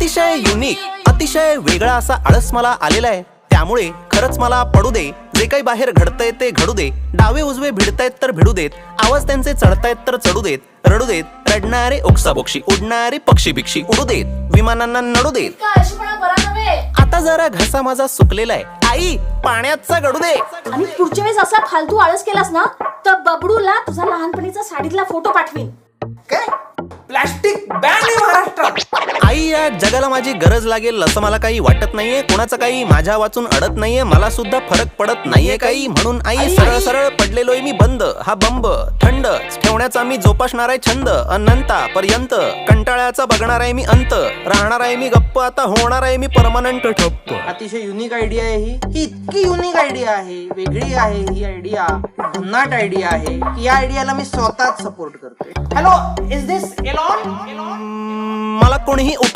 अतिशय युनिक अतिशय वेगळा असा आळस मला आलेला आहे. त्यामुळे खरंच मला पडू दे. जे काही बाहेर घडतंय ते घडू दे. डावे उजवे भिडतायत तर भिडू देत. आवाज त्यांचे चढतायत तर चढू देत. रडू देत. रडणारे ओक्साबोक्षी उडणारे पक्षी बिक्षी उडू देत. विमानांना नडू देत. आता जरा घसा माझा सुकलेला आहे. आई पाण्याचा गडू दे. आणि पुढच्या वेळेस असा फालतू आळस केलास ना तर बबडूला तुझा लहानपणीचा साडीतला फोटो पाठवीन. काय? प्लास्टिक बॅन आई या जगाला माझी गरज लागेल असं मला काही वाटत नाहीये. कोणाचं काही माझ्या वाचून अडत नाहीये. मला सुद्धा फरक पडत नाहीये काही. म्हणून आई सरळ सरळ पडलेलोय मी बंद. हा बंब थंड. ठेवण्याचा मी जोपासणार आहे छंद. अनंता पर्यंत कंटाळ्याचा बघणार आहे मी अंत. राहणार आहे मी गप्प. आता होणार आहे मी परमनंट ठप्प. अतिशय युनिक आयडिया आहे ही. ही इतकी युनिक आयडिया आहे. वेगळी आहे ही आयडिया भन्नाट आयडिया आहे. की या आयडियाला मी स्वतःच सपोर्ट करतोय. हॅलो इज दिस एलॉन मला कोणीही उठ